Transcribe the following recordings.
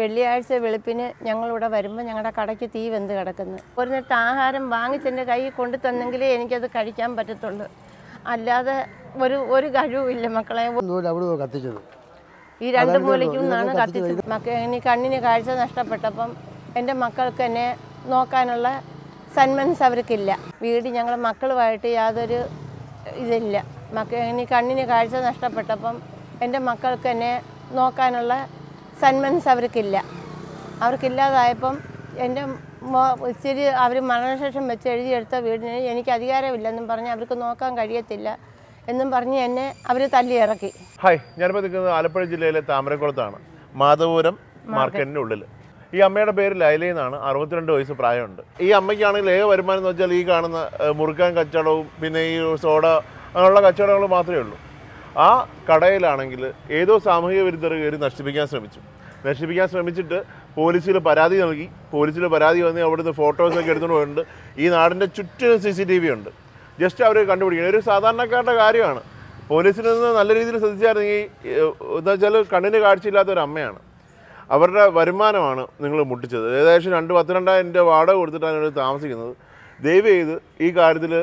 വെള്ളിയാഴ്ച വെളുപ്പിന് ഞങ്ങളിവിടെ വരുമ്പോൾ ഞങ്ങളുടെ കടയ്ക്ക് തീ വെന്ത് കിടക്കുന്നു. ഒരു നേരത്തെ ആഹാരം വാങ്ങിച്ചെന്റെ കയ്യിൽ കൊണ്ടു തന്നെങ്കിലേ എനിക്കത് കഴിക്കാൻ പറ്റത്തുള്ളൂ. അല്ലാതെ ഒരു ഒരു കഴിവുമില്ല മക്കളെ. കത്തിച്ചത്. ഈ രണ്ട് മൂലയ്ക്കും നിന്നാണ് കത്തിച്ച് കത്തിച്ചത്. മക്ക ഇനി കണ്ണിന് കാഴ്ച നഷ്ടപ്പെട്ടപ്പം എന്റെ മക്കൾക്ക് എന്നെ നോക്കാനുള്ള സന്മനസ് അവർക്കില്ല. വീട് ഞങ്ങൾ മക്കളുമായിട്ട് യാതൊരു ഇതില്ല. മക്ക ഇനി കണ്ണിന് കാഴ്ച നഷ്ടപ്പെട്ടപ്പം എന്റെ മക്കൾക്ക് എന്നെ നോക്കാനുള്ള സന്മനസ് അവർക്കില്ല. അവർക്കില്ലാതായപ്പം എന്റെ ഇച്ചിരി അവർ മരണശേഷം വെച്ച് എഴുതിയെടുത്ത വീടിന് എനിക്ക് അധികാരമില്ലെന്നും പറഞ്ഞ് അവർക്ക് നോക്കാൻ കഴിയത്തില്ല എന്നും പറഞ്ഞ് എന്നെ അവർ തല്ലി ഇറക്കി ഹായ് ഞാനിപ്പോൾ നിൽക്കുന്നത് ആലപ്പുഴ ജില്ലയിലെ താമരക്കുളത്താണ്. മാധവപുരം മാർക്കറ്റിന്റെ ഉള്ളിൽ ഈ അമ്മയുടെ പേര് ലൈല എന്നാണ് അറുപത്തിരണ്ട് വയസ്സ് പ്രായമുണ്ട്. ഈ അമ്മയ്ക്കാണെങ്കിൽ ഏക വരുമാനം എന്ന് വെച്ചാൽ ഈ കാണുന്ന മുറുക്കാൻ കച്ചവടവും പിന്നെ ഈ സോഡ അങ്ങനെയുള്ള കച്ചവടങ്ങൾ മാത്രമേ ഉള്ളൂ. ആ കടയിലാണെങ്കിൽ ഏതോ സാമൂഹിക വിരുദ്ധർ കയറി നശിപ്പിക്കാൻ ശ്രമിച്ചു. നശിപ്പിക്കാൻ ശ്രമിച്ചിട്ട് പോലീസിൽ പരാതി നൽകി. പോലീസിൽ പരാതി വന്ന് അവിടുന്ന് ഫോട്ടോസൊക്കെ എടുത്തുകൊണ്ട് പോയിട്ടുണ്ട്. ഈ നാടിന്റെ ചുറ്റിനും സി സി ടി വി ഉണ്ട്. ജസ്റ്റ് അവർ കണ്ടുപിടിക്കണം. ഒരു സാധാരണക്കാരുടെ കാര്യമാണ്. പോലീസിൽ നിന്ന് നല്ല രീതിയിൽ ശ്രദ്ധിച്ചായിരുന്നെങ്കിൽ എന്താ വെച്ചാൽ കണ്ണിന് കാഴ്ചയില്ലാത്ത ഒരു അമ്മയാണ്. അവരുടെ വരുമാനമാണ് നിങ്ങൾ മുട്ടിച്ചത്. ഏകദേശം രണ്ട് പത്തിരണ്ടായിരം രൂപ വാടക കൊടുത്തിട്ടാണ് ഇവർ താമസിക്കുന്നത്. ദയവ് ചെയ്ത് ഈ കാര്യത്തിൽ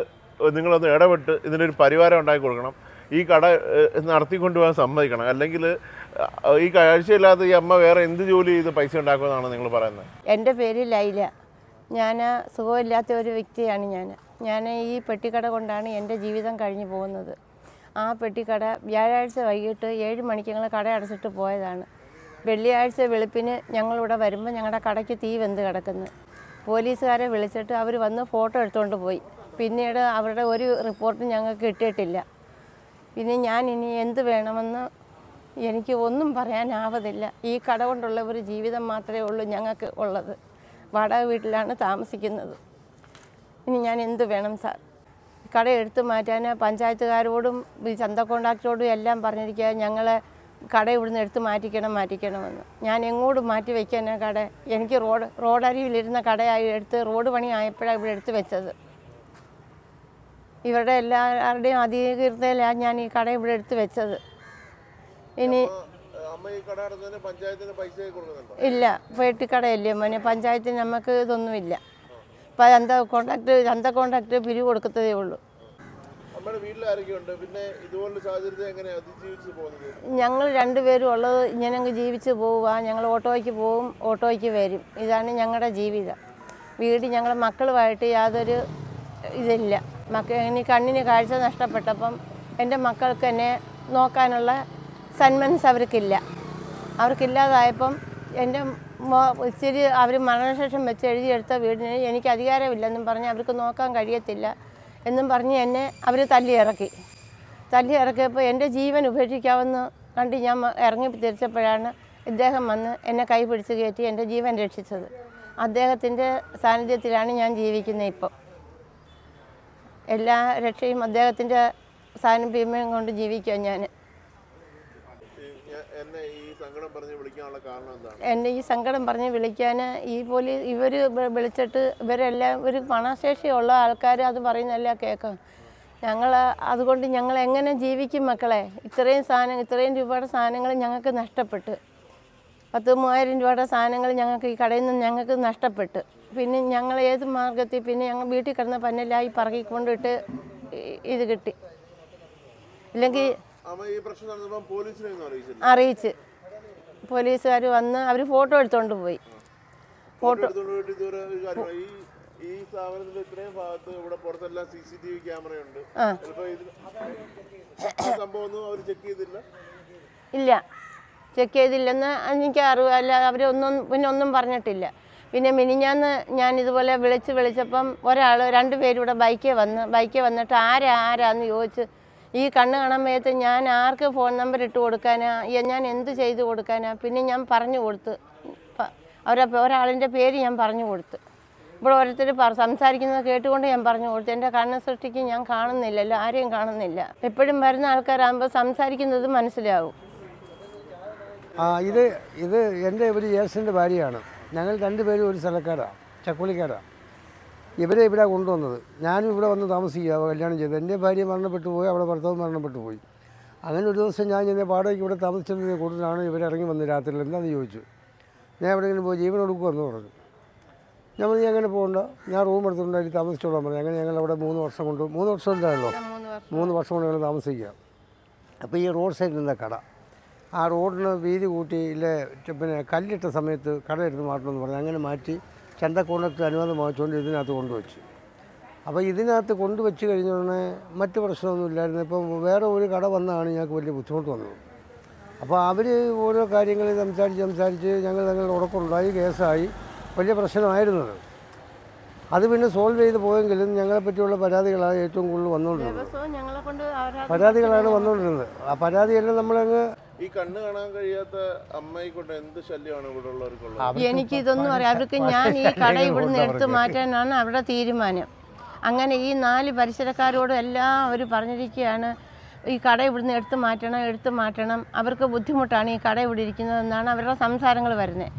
നിങ്ങളൊന്ന് ഇടപെട്ട് ഇതിനൊരു പരിഹാരം ഉണ്ടാക്കി കൊടുക്കണം. ഈ കട നടത്തിക്കൊണ്ടുപോകാൻ നടത്തിക്കൊണ്ട് പോകാൻ സമ്മതിക്കണം. അല്ലെങ്കിൽ ഈ കാഴ്ചയില്ലാത്ത ഈ അമ്മ വേറെ എന്ത് ജോലി ചെയ്ത് പൈസ ഉണ്ടാക്കുമെന്നാണ് നിങ്ങൾ പറയുന്നത്? എന്റെ പേര് ലൈല. ഞാൻ സുഖമില്ലാത്ത ഒരു വ്യക്തിയാണ് ഞാൻ. ഞാൻ ഈ പെട്ടിക്കട കൊണ്ടാണ് എന്റെ ജീവിതം കഴിഞ്ഞു പോകുന്നത്. ആ പെട്ടിക്കട വ്യാഴാഴ്ച വൈകിട്ട് ഏഴ് മണിക്ക് ഞങ്ങൾ കട അടച്ചിട്ട് പോയതാണ്. വെള്ളിയാഴ്ച വെളുപ്പിന് ഞങ്ങളിവിടെ വരുമ്പോൾ ഞങ്ങളുടെ കടയ്ക്ക് തീ വെന്ത് കിടക്കുന്നു. പോലീസുകാരെ വിളിച്ചിട്ട് അവർ വന്ന് ഫോട്ടോ എടുത്തുകൊണ്ട് പോയി. പിന്നീട് അവരുടെ ഒരു റിപ്പോർട്ടും ഞങ്ങൾക്ക് കിട്ടിയിട്ടില്ല. പിന്നെ ഞാൻ ഇനി എന്ത് വേണമെന്ന് എനിക്ക് ഒന്നും പറയാനാവതില്ല. ഈ കട കൊണ്ടുള്ള ഒരു ജീവിതം മാത്രമേ ഉള്ളൂ ഞങ്ങൾക്ക് ഉള്ളത്. വാടക വീട്ടിലാണ് താമസിക്കുന്നത്. ഇനി ഞാൻ എന്ത് വേണം സാർ? കട എടുത്തു മാറ്റാൻ പഞ്ചായത്തുകാരോടും ഈ ചന്ത കോണ്ടാക്ടറോടും എല്ലാം പറഞ്ഞിരിക്കുക. ഞങ്ങളെ കട ഇവിടുന്ന് എടുത്ത് മാറ്റിക്കണം മാറ്റിക്കണമെന്ന്. ഞാൻ എങ്ങോട്ട് മാറ്റി വയ്ക്കാനാ കട? എനിക്ക് റോഡ് റോഡരിയിലിരുന്ന കടയായി എടുത്ത് റോഡ് പണി ആയപ്പോഴാണ് ഇവിടെ എടുത്ത് വെച്ചത്. ഇവരുടെ എല്ലാവരുടെയും അധികൃതയിലാണ് ഞാൻ ഈ കട ഇവിടെ എടുത്ത് വെച്ചത്. ഇനി ഇല്ല പേട്ടിക്കടയല്ലേ മോനെ പഞ്ചായത്തിന് നമുക്ക് ഇതൊന്നുമില്ല ഇപ്പം ചന്ത കോണ്ടാക്ട് ചന്ത കോണ്ടാക്ട് പിരിവ് കൊടുക്കത്തതേ ഉള്ളൂ. ഞങ്ങൾ രണ്ടുപേരും ഉള്ളത് ഇങ്ങനെ ജീവിച്ച് പോവുക. ഞങ്ങൾ ഓട്ടോയ്ക്ക് പോവും ഓട്ടോയ്ക്ക് വരും. ഇതാണ് ഞങ്ങളുടെ ജീവിതം. വീട് ഞങ്ങളുടെ മക്കളുമായിട്ട് യാതൊരു ഇതില്ല. മക്ക ഇനി കണ്ണിന് കാഴ്ച നഷ്ടപ്പെട്ടപ്പം എന്റെ മക്കൾക്ക് എന്നെ നോക്കാനുള്ള സന്മൻസ് അവർക്കില്ല. അവർക്കില്ലാതായപ്പം എന്റെ ഇച്ചിരി അവർ മരണശേഷം വെച്ച് എഴുതിയെടുത്ത വീടിന് എനിക്ക് അധികാരമില്ലെന്നും പറഞ്ഞ് അവർക്ക് നോക്കാൻ കഴിയത്തില്ല എന്നും പറഞ്ഞ് എന്നെ അവർ തല്ലി ഇറക്കി തല്ലി ഇറക്കിയപ്പോൾ എന്റെ ജീവൻ ഉപേക്ഷിക്കാമെന്ന് കണ്ട് ഞാൻ ഇറങ്ങി തിരിച്ചപ്പോഴാണ് ഇദ്ദേഹം വന്ന് എന്നെ കൈ പിടിച്ച് കയറ്റി എന്റെ ജീവൻ രക്ഷിച്ചത്. അദ്ദേഹത്തിന്റെ സാന്നിധ്യത്തിലാണ് ഞാൻ ജീവിക്കുന്നത് ഇപ്പം. എല്ലാ രക്ഷയും അദ്ദേഹത്തിന്റെ സാന്നിധ്യം കൊണ്ട് ജീവിക്കുക ഞാൻ. എന്നെ സങ്കടം പറഞ്ഞ് ഈ സങ്കടം പറഞ്ഞ് വിളിക്കാൻ ഈ പോലീസ് ഇവർ വിളിച്ചിട്ട് ഇവരെല്ലാം ഒരു പണശേഷിയുള്ള ആൾക്കാർ അത് പറയുന്നല്ല കേൾക്കാം. ഞങ്ങൾ അതുകൊണ്ട് ഞങ്ങൾ എങ്ങനെ ജീവിക്കും മക്കളെ? ഇത്രയും സാധനം ഇത്രയും രൂപയുടെ സാധനങ്ങൾ ഞങ്ങൾക്ക് നഷ്ടപ്പെട്ട്. പത്ത് മൂവായിരം രൂപയുടെ സാധനങ്ങൾ ഞങ്ങൾക്ക് ഈ കടയിൽ നിന്ന് ഞങ്ങൾക്ക് നഷ്ടപ്പെട്ട്. പിന്നെ ഞങ്ങൾ ഏത് മാർഗത്തിൽ പിന്നെ ഞങ്ങൾ വീട്ടിൽ കിടന്ന പന്നലായി പറകിക്കൊണ്ടിട്ട് പറക്കിക്കൊണ്ടിട്ട് ഇത് കിട്ടി. ഇല്ലെങ്കിൽ അറിയിച്ച്. പോലീസുകാർ വന്ന് അവർ ഫോട്ടോ എടുത്തോണ്ട് പോയി. ഫോട്ടോ ഈ ഈ സ്ഥാപനത്തിന്റെ ഇത്രയും ഭാഗത്ത് ഇവിടെ പുറത്തെല്ലാം സി സി ടി വി ക്യാമറയുണ്ട്. ആ. ചിലപ്പോ ഇത് ആ അവർ ചെക്ക് ചെയ്തില്ല? ഇല്ല. ചെക്ക് ചെയ്തില്ലെന്ന് എനിക്ക് അറിവ് അല്ല അവരൊന്നും പിന്നെ ഒന്നും പറഞ്ഞിട്ടില്ല. പിന്നെ മിനിഞ്ഞാന്ന് ഞാൻ ഇതുപോലെ വിളിച്ച് വിളിച്ചപ്പം ഒരാൾ രണ്ട് പേരൂടെ ബൈക്കിൽ വന്ന് ബൈക്കിൽ വന്നിട്ട് ആരാ ആരാന്ന് ചോദിച്ച് ഈ കണ്ണ് കാണാൻ വയ്യത്ത് ഞാൻ ആർക്ക് ഫോൺ നമ്പർ ഇട്ട് കൊടുക്കാനാ? ഞാൻ എന്ത് ചെയ്ത് കൊടുക്കാനാ? പിന്നെ ഞാൻ പറഞ്ഞു കൊടുത്ത് അവരെ ഒരാളിന്റെ പേര് ഞാൻ പറഞ്ഞു കൊടുത്ത്. ഇവിടെ ഓരോരുത്തർ സംസാരിക്കുന്നത് കേട്ടുകൊണ്ട് ഞാൻ പറഞ്ഞു കൊടുത്തു. എന്റെ കണ്ണ് സൃഷ്ടിക്ക് ഞാൻ കാണുന്നില്ലല്ലോ ആരെയും കാണുന്നില്ല. എപ്പോഴും വരുന്ന ആൾക്കാരാകുമ്പോൾ സംസാരിക്കുന്നത് മനസ്സിലാവും. ഇത് ഇത് എന്റെ ഒരു ജ്യേഷ്ഠന്റെ ഭാര്യയാണ്. ഞങ്ങൾ രണ്ടുപേരും ഒരു സ്ഥലക്കാരാണ് ചക്കുളിക്കാരാണ് ഇവരെ ഇവിടെ കൊണ്ടുവന്നത്. ഞാനും ഇവിടെ വന്ന് താമസിക്കുക കല്യാണം ചെയ്ത് എന്റെ ഭാര്യ മരണപ്പെട്ടു പോയി അവിടെ ഭർത്താവ് മരണപ്പെട്ടു പോയി. അങ്ങനെ ഒരു ദിവസം ഞാൻ ഇങ്ങനെ പാടേക്ക് ഇവിടെ താമസിച്ചതിനെ കൂടുതലാണ് ഇവരിറങ്ങി വന്ന് രാത്രിയിൽ. എന്താണെന്ന് ചോദിച്ചു? ഞാൻ എവിടെയെങ്കിലും പോയി ജീവൻ കൊടുക്കുമെന്ന് പറഞ്ഞു. ഞാൻ നീ അങ്ങനെ പോകണ്ട. ഞാൻ റൂം എടുത്തിട്ടുണ്ട് അതിൽ താമസിച്ചോളാൻ പറഞ്ഞു. അങ്ങനെ ഞങ്ങൾ അവിടെ മൂന്ന് വർഷം കൊണ്ട് മൂന്ന് വർഷം ഉണ്ടായല്ലോ മൂന്ന് വർഷം കൊണ്ട് ഞങ്ങൾ താമസിക്കുക. അപ്പോൾ ഈ റോഡ് സൈഡിൽ നിന്ന കട. ആ റോഡിന് വീതി കൂട്ടി ഇല്ലേ പിന്നെ കല്ലിട്ട സമയത്ത് കട എടുത്ത് മാറ്റണമെന്ന് പറഞ്ഞു അങ്ങനെ മാറ്റി ചന്തക്കോണത്ത് അനുവാദം വാങ്ങിച്ചുകൊണ്ട് ഇതിനകത്ത് കൊണ്ടുവച്ചു. അപ്പോൾ ഇതിനകത്ത് കൊണ്ടുവച്ച് കഴിഞ്ഞ ഉടനെ മറ്റ് പ്രശ്നമൊന്നും ഇല്ലായിരുന്നു. ഇപ്പം വേറെ ഒരു കട വന്നാണ് ഞങ്ങൾക്ക് വലിയ ബുദ്ധിമുട്ട് വന്നത്. അപ്പോൾ അവർ ഓരോ കാര്യങ്ങൾ സംസാരിച്ച് സംസാരിച്ച് ഞങ്ങൾ ഞങ്ങളുടെ ഉറക്കമുണ്ടായി കേസായി. വലിയ പ്രശ്നമായിരുന്നത്. അത് പിന്നെ സോൾവ് ചെയ്ത് പോയെങ്കിലും ഞങ്ങളെ പറ്റിയുള്ള പരാതികളാണ് ഏറ്റവും കൂടുതൽ വന്നുകൊണ്ടിരുന്നത്. പരാതികളാണ് വന്നുകൊണ്ടിരുന്നത്. ആ പരാതിയെല്ലാം നമ്മളങ്ങ് ഈ കണ്ണ് കാണാൻ കഴിയാത്ത അമ്മയെ കൊണ്ട് എന്ത് ശല്യമാണ് ഇവിടെ ഉള്ളവർക്കുള്ളത്? എനിക്ക് ഇതൊന്നും അറിയാം. അവർക്ക് ഞാൻ ഈ കട ഇവിടുന്ന് എടുത്തു മാറ്റാനാണ് അവരുടെ തീരുമാനം. അങ്ങനെ ഈ നാല് പരിസരക്കാരോടും എല്ലാം അവർ പറഞ്ഞിരിക്കുകയാണ് ഈ കട ഇവിടുന്ന് എടുത്തു മാറ്റണം എടുത്തു മാറ്റണം. അവർക്ക് ബുദ്ധിമുട്ടാണ് ഈ കട ഇവിടെ ഇരിക്കുന്നതെന്നാണ് അവരുടെ സംസാരങ്ങൾ വരുന്നത്.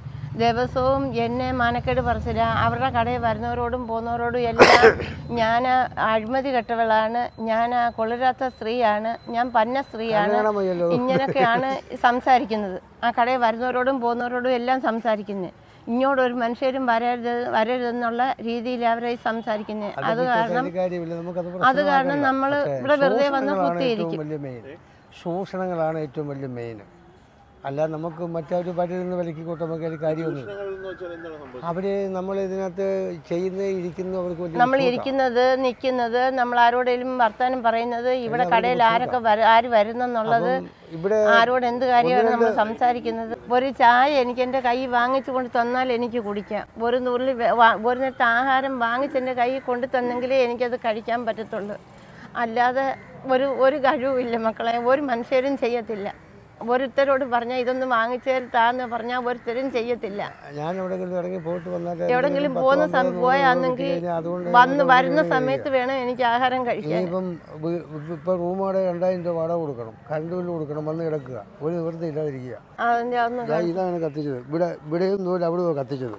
ദിവസവും എന്നെ മാനക്കേട് പറച്ചില്ല. അവരുടെ കടയിൽ വരുന്നവരോടും പോകുന്നവരോടും എല്ലാം ഞാൻ അഴിമതി കെട്ടവളാണ്. ഞാൻ കൊള്ളരാത്ത സ്ത്രീയാണ്. ഞാൻ പന്ന സ്ത്രീയാണ്. ഇങ്ങനെയൊക്കെയാണ് സംസാരിക്കുന്നത്. ആ കടയിൽ വരുന്നവരോടും പോകുന്നവരോടും എല്ലാം സംസാരിക്കുന്നത് ഇങ്ങോട്ട് ഒരു മനുഷ്യരും വരരുത് വരരുതെന്നുള്ള രീതിയിൽ അവരെ സംസാരിക്കുന്നത് അത് കാരണം അത് കാരണം നമ്മൾ ഇവിടെ വെറുതെ വന്ന് കുത്തിയിരിക്കും. ശോഷണങ്ങളാണ് ഏറ്റവും വലിയ മെയിൻ അല്ല നമുക്ക് മറ്റൊരു പലരുന്ന് വിലക്കിക്കോട്ടെ നമുക്ക് അതിൽ കാര്യമൊന്നും അവർ അവർ നമ്മൾ ഇതിനകത്ത് ചെയ്യുന്ന ഇരിക്കുന്നു അവർക്ക് നമ്മൾ ഇരിക്കുന്നത് നിൽക്കുന്നത് നമ്മൾ ആരോടെങ്കിലും വർത്തമാനം പറയുന്നത് ഇവിടെ കടയിൽ ആരൊക്കെ ആര് വരുന്നെന്നുള്ളത് ഇവിടെ ആരോട് എന്ത് കാര്യമാണ് നമ്മൾ സംസാരിക്കുന്നത്? ഒരു ചായ എനിക്ക് എന്റെ കൈ വാങ്ങിച്ചു കൊണ്ട് തന്നാൽ എനിക്ക് കുടിക്കാം. ഒരു നുള്ളി ഒരു നേരത്തെ ആഹാരം വാങ്ങിച്ച് എന്റെ കൈ കൊണ്ടു തന്നെങ്കിലേ എനിക്കത് കഴിക്കാൻ പറ്റത്തുള്ളൂ. അല്ലാതെ ഒരു ഒരു കഴിവുമില്ല മക്കളെ. ഒരു മനുഷ്യരും ചെയ്യത്തില്ല. ഒരുത്തരോട് പറഞ്ഞാൽ ഇതൊന്നും വാങ്ങിച്ചു താന്ന് പറഞ്ഞാൽ ഒരുത്തരും ചെയ്യത്തില്ല. ഞാൻ എവിടെയെങ്കിലും ഇറങ്ങി പോയിട്ട് വന്നാൽ എവിടെങ്കിലും പോകുന്ന സമയം പോയാണെങ്കിൽ വന്ന് വരുന്ന സമയത്ത് വേണം എനിക്ക് ആഹാരം കഴിക്കാൻ. ഇപ്പം ഇപ്പം റൂം വാടക രണ്ടായിരം രൂപ വാടക കൊടുക്കണം. കറണ്ട് ബില്ല് കൊടുക്കണം വന്ന് കിടക്കുക. ഒരു നിവൃത്തി ഇല്ലാതിരിക്കുക. ഇതാണ് കത്തിച്ചത്. ഇവിടെ ഇവിടെയും ദൂരം അവിടെ കത്തിച്ചത്.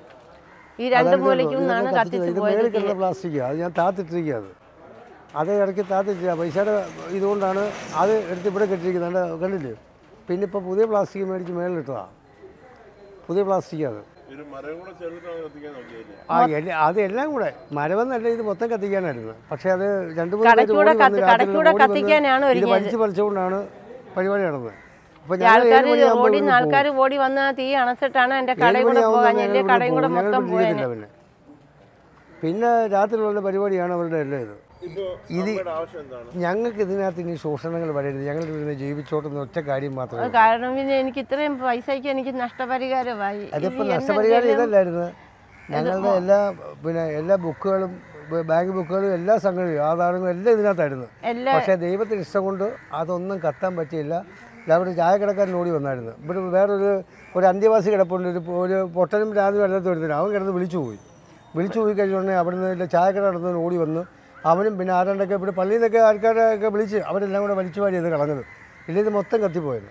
ഈ രണ്ട് മൂലയ്ക്കും കത്തിച്ചത്. പ്ലാസ്റ്റിക് അത് ഞാൻ താത്തിട്ടിരിക്കുക അത്. അത് ഇടയ്ക്ക് താത്തിട്ടില്ല. പൈസയുടെ ഇതുകൊണ്ടാണ് അത് എടുത്ത് ഇവിടെ കെട്ടിയിരിക്കുന്നത്. കണ്ട- കണ്ടില്ലേ? പിന്നെ ഇപ്പോൾ പുതിയ പ്ലാസ്റ്റിക് മേടിച്ച് മേളിലിട്ടതാണ് പുതിയ പ്ലാസ്റ്റിക് അത്. ആ അത് എല്ലാം കൂടെ. മരമെന്നല്ല ഇത് മൊത്തം കത്തിക്കാനായിരുന്നു. പക്ഷെ അത് രണ്ടു മൂന്ന് ഇത്. വലിച്ചു പറിച്ചുകൊണ്ടാണ് പരിപാടി നടന്നത്. ആൾക്കാർ ഓടി വന്ന് തീ അണച്ചിട്ടാണ് എന്റെ കൂടെ മണിയാവുമ്പോൾ പോകാൻ ഞങ്ങൾ എന്റെ കടയും കൂടെ മൊത്തം പിന്നെ. രാത്രിയുള്ള പരിപാടിയാണ് അവരുടെ എല്ലാം ഇത്. ഇത് ഞങ്ങൾക്ക് ഇതിനകത്ത് ഇനി ശോഷണങ്ങൾ വരരുത്. ഞങ്ങൾ ഇവിടുന്ന് ജീവിച്ചോട്ടുന്ന ഒറ്റ കാര്യം മാത്രമേ ഉള്ളൂ. കാരണം പിന്നെ എനിക്ക് ഇത്രയും പൈസയ്ക്ക് എനിക്ക് നഷ്ടപരിഹാരമായി. അതിപ്പോൾ ഇത് നഷ്ടപരിഹാരം ഇതല്ലായിരുന്നു. ഞങ്ങളുടെ എല്ലാ പിന്നെ എല്ലാ ബുക്കുകളും ബാങ്ക് ബുക്കുകളും എല്ലാ സംഗതിയും ആധാരങ്ങളും എല്ലാം ഇതിനകത്തായിരുന്നു. പക്ഷെ പക്ഷേ ദൈവത്തിന് ഇഷ്ടം കൊണ്ട് അതൊന്നും കത്താൻ പറ്റിയില്ല. അവിടെ ചായ കിടക്കാൻ ഓടി വന്നായിരുന്നു. ഇവിടെ വേറൊരു ഒരു അന്ത്യവാസി കിടപ്പുണ്ട്. ഒരു ഒരു പൊട്ടനും രാത്രി വെള്ളത്തിൽ വരുന്നില്ല അവൻ കിടന്ന് വിളിച്ചു പോയി വിളിച്ചു പോയി കഴിഞ്ഞുടനെ അവിടുന്ന് ഇല്ല ചായക്കട നടന്നവൻ ഓടി വന്നു അവനും പിന്നെ ആരാണ്ടൊക്കെ ഇവിടെ പള്ളിയിൽ നിന്നൊക്കെ ആൾക്കാരൊക്കെ വിളിച്ച് അവരെല്ലാം കൂടെ വലിച്ചു വാരി ഇത് കളഞ്ഞത്. ഇല്ലെങ്കിൽ മൊത്തം കത്തിപ്പോയത്